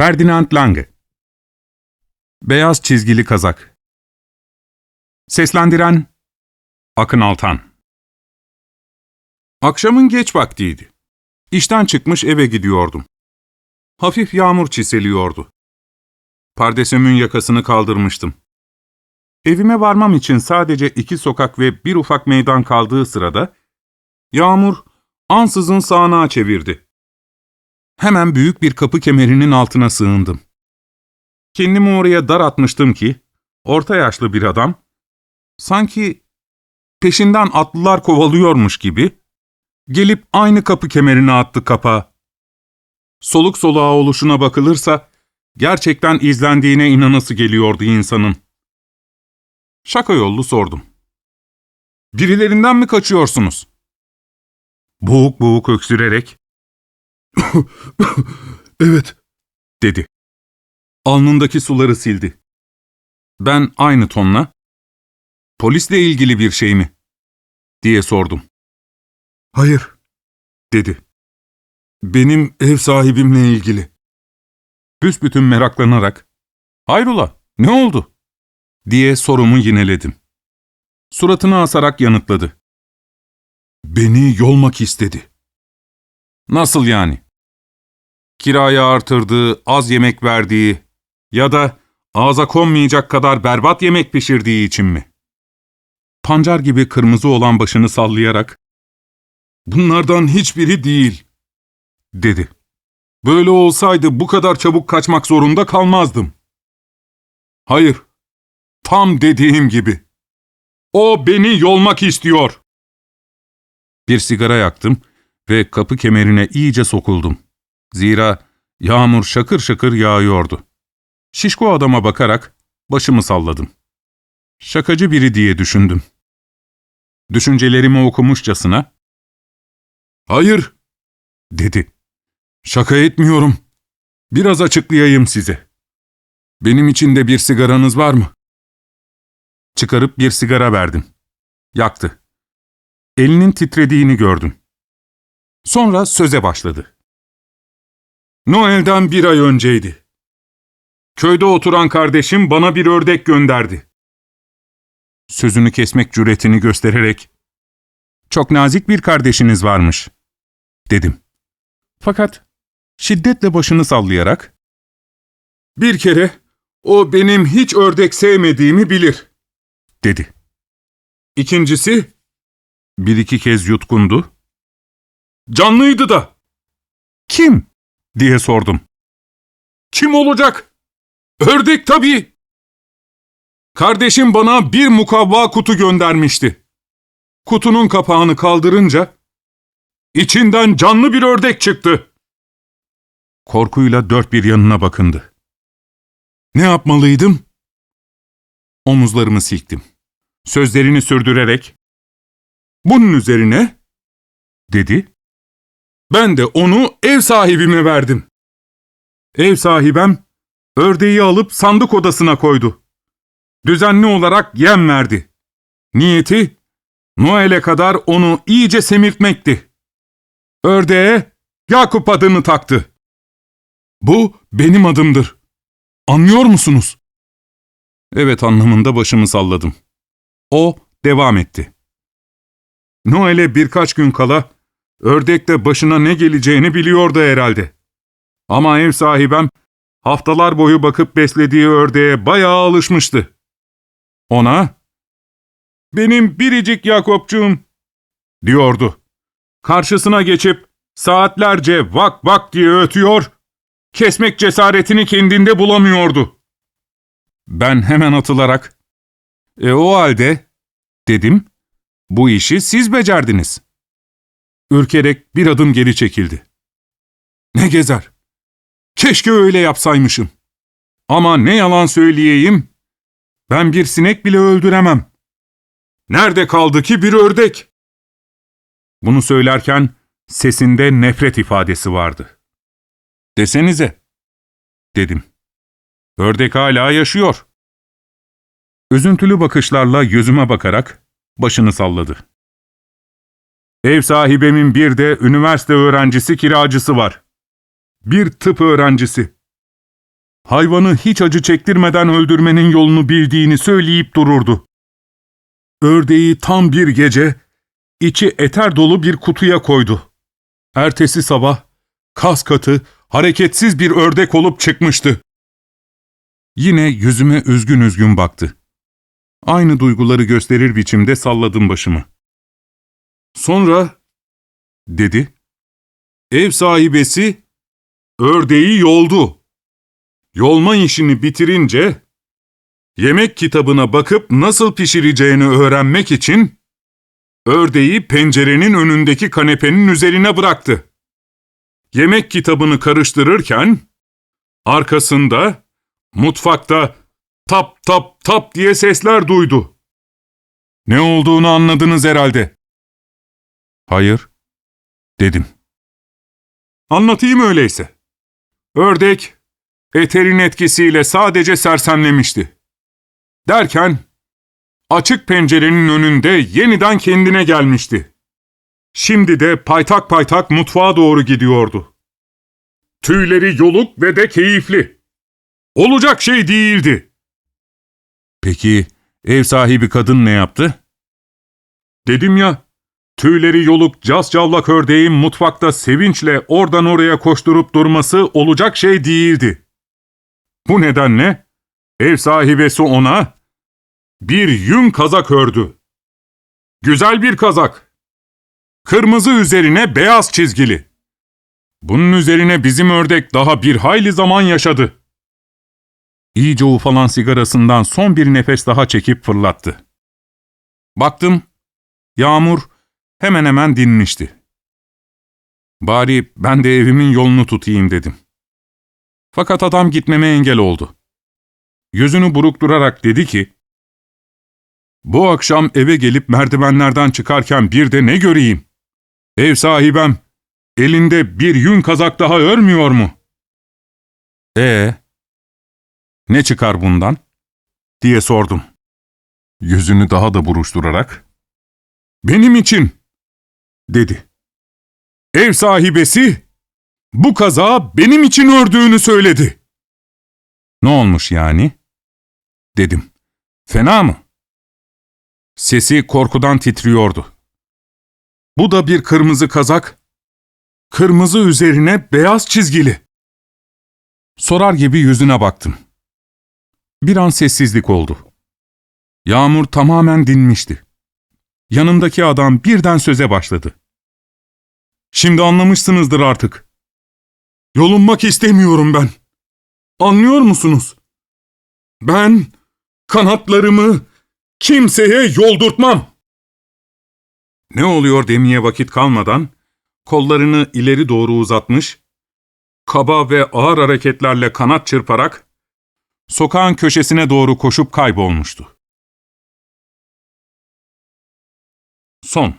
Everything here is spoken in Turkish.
Ferdinand Lange Beyaz çizgili kazak Seslendiren Akın Altan Akşamın geç vaktiydi. İşten çıkmış eve gidiyordum. Hafif yağmur çiseliyordu. Pardesümün yakasını kaldırmıştım. Evime varmam için sadece iki sokak ve bir ufak meydan kaldığı sırada, yağmur ansızın sağanağa çevirdi. Hemen büyük bir kapı kemerinin altına sığındım. Kendimi oraya dar atmıştım ki, orta yaşlı bir adam, sanki peşinden atlılar kovalıyormuş gibi, gelip aynı kapı kemerine attı kapağı. Soluk soluğa oluşuna bakılırsa, gerçekten izlendiğine inanası geliyordu insanın. Şaka yollu sordum. Birilerinden mi kaçıyorsunuz? Boğuk boğuk öksürerek, evet, dedi. Alnındaki suları sildi. Ben aynı tonla, polisle ilgili bir şey mi? diye sordum. Hayır, dedi. Benim ev sahibimle ilgili. Büsbütün meraklanarak, hayrola, ne oldu? diye sorumu yineledim. Suratını asarak yanıtladı. Beni yolmak istedi. Nasıl yani? Kirayı artırdığı, az yemek verdiği ya da ağza konmayacak kadar berbat yemek pişirdiği için mi? Pancar gibi kırmızı olan başını sallayarak, ''Bunlardan hiçbiri değil.'' dedi. ''Böyle olsaydı bu kadar çabuk kaçmak zorunda kalmazdım.'' ''Hayır, tam dediğim gibi. O beni yolmak istiyor.'' Bir sigara yaktım ve kapı kemerine iyice sokuldum. Zira yağmur şakır şakır yağıyordu. Şişko adama bakarak başımı salladım. Şakacı biri diye düşündüm. Düşüncelerimi okumuşçasına, ''Hayır'' dedi. ''Şaka etmiyorum. Biraz açıklayayım size. Benim için de bir sigaranız var mı?'' Çıkarıp bir sigara verdim. Yaktı. Elinin titrediğini gördüm. Sonra söze başladı. Noel'den bir ay önceydi. Köyde oturan kardeşim bana bir ördek gönderdi. Sözünü kesmek cüretini göstererek, ''Çok nazik bir kardeşiniz varmış.'' dedim. Fakat şiddetle başını sallayarak, ''Bir kere o benim hiç ördek sevmediğimi bilir.'' dedi. İkincisi, bir iki kez yutkundu. ''Canlıydı da.'' ''Kim?'' diye sordum. ''Kim olacak?'' ''Ördek tabii.'' Kardeşim bana bir mukavva kutu göndermişti. Kutunun kapağını kaldırınca, içinden canlı bir ördek çıktı. Korkuyla dört bir yanına bakındı. Ne yapmalıydım? Omuzlarımı silktim. Sözlerini sürdürerek, ''Bunun üzerine'' dedi. Ben de onu ev sahibime verdim. Ev sahibem, ördeği alıp sandık odasına koydu. Düzenli olarak yem verdi. Niyeti, Noel'e kadar onu iyice semirtmekti. Ördeğe Yakup adını taktı. Bu benim adımdır. Anlıyor musunuz? Evet anlamında başımı salladım. O devam etti. Noel'e birkaç gün kala ördek de başına ne geleceğini biliyordu herhalde. Ama ev sahibem haftalar boyu bakıp beslediği ördeğe bayağı alışmıştı. Ona, ''Benim biricik Yakopçuğum'' diyordu. Karşısına geçip saatlerce vak vak diye ötüyor, kesmek cesaretini kendinde bulamıyordu. Ben hemen atılarak, ''E o halde'' dedim, ''bu işi siz becerdiniz.'' Ürkerek bir adım geri çekildi. ''Ne gezer? Keşke öyle yapsaymışım. Ama ne yalan söyleyeyim, ben bir sinek bile öldüremem. Nerede kaldı ki bir ördek?'' Bunu söylerken sesinde nefret ifadesi vardı. ''Desenize'' dedim. ''Ördek hala yaşıyor.'' Üzüntülü bakışlarla yüzüme bakarak başını salladı. Ev sahibimin bir de üniversite öğrencisi kiracısı var. Bir tıp öğrencisi. hayvanı hiç acı çektirmeden öldürmenin yolunu bildiğini söyleyip dururdu. Ördeği tam bir gece içi eter dolu bir kutuya koydu. Ertesi sabah kas katı, hareketsiz bir ördek olup çıkmıştı. Yine yüzüme üzgün üzgün baktı. Aynı duyguları gösterir biçimde salladım başımı. Sonra, dedi, ev sahibesi ördeği yoldu. Yolma işini bitirince, yemek kitabına bakıp nasıl pişireceğini öğrenmek için, ördeği pencerenin önündeki kanepenin üzerine bıraktı. Yemek kitabını karıştırırken, arkasında, mutfakta tap tap tap diye sesler duydu. Ne olduğunu anladınız herhalde. Hayır, dedim. Anlatayım öyleyse. Ördek, eterin etkisiyle sadece sersemlemişti. Derken, açık pencerenin önünde yeniden kendine gelmişti. Şimdi de paytak paytak mutfağa doğru gidiyordu. Tüyleri yoluk ve de keyifli. Olacak şey değildi. Peki ev sahibi kadın ne yaptı? Dedim ya, tüyleri yoluk cascavlak ördeğin mutfakta sevinçle oradan oraya koşturup durması olacak şey değildi. Bu nedenle ev sahibesi ona bir yün kazak ördü. Güzel bir kazak. Kırmızı üzerine beyaz çizgili. Bunun üzerine bizim ördek daha bir hayli zaman yaşadı. İyice ufalan sigarasından son bir nefes daha çekip fırlattı. Baktım, yağmur hemen hemen dinmişti. Bari ben de evimin yolunu tutayım dedim. Fakat adam gitmeme engel oldu. Yüzünü buruk durarak dedi ki, ''Bu akşam eve gelip merdivenlerden çıkarken bir de ne göreyim? Ev sahibem, elinde bir yün kazak daha örmüyor mu?'' ''Ee, ne çıkar bundan?'' diye sordum. Yüzünü daha da buruşturarak, ''Benim için.'' Dedi. Ev sahibesi, bu kazağı benim için ördüğünü söyledi. Ne olmuş yani? Dedim. Fena mı? Sesi korkudan titriyordu. Bu da bir kırmızı kazak. Kırmızı üzerine beyaz çizgili. Sorar gibi yüzüne baktım. Bir an sessizlik oldu. Yağmur tamamen dinmişti. Yanımdaki adam birden söze başladı. Şimdi anlamışsınızdır artık. Yolunmak istemiyorum ben. Anlıyor musunuz? Ben kanatlarımı kimseye yoldurtmam. Ne oluyor demeye vakit kalmadan kollarını ileri doğru uzatmış, kaba ve ağır hareketlerle kanat çırparak sokağın köşesine doğru koşup kaybolmuştu. Son